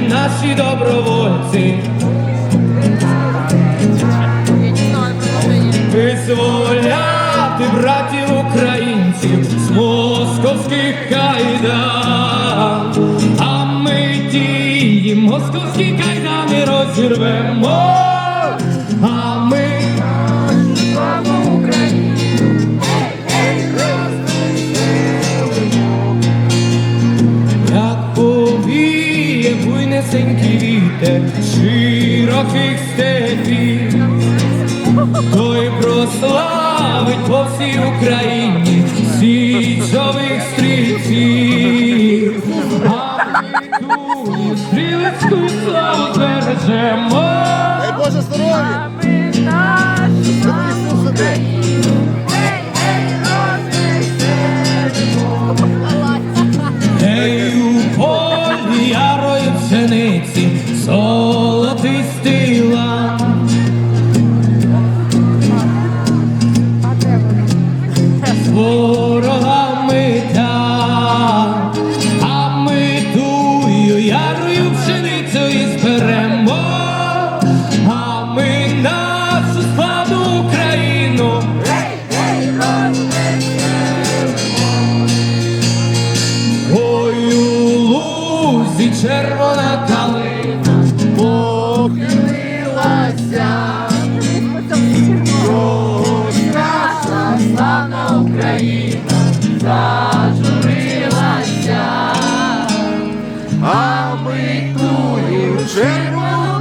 наші добровольці, визволяти братів українців з московських кайдан, а ми ті московські кайдани розірвемо, буйнесенький вітер широких степів, той прославить по всій Україні січових стрільців, а ми ту стрілецьку славу бережемо. Боже здоров'я! Лузі червона калина Похилилася. Наша славна зажурилася. А ми тую червону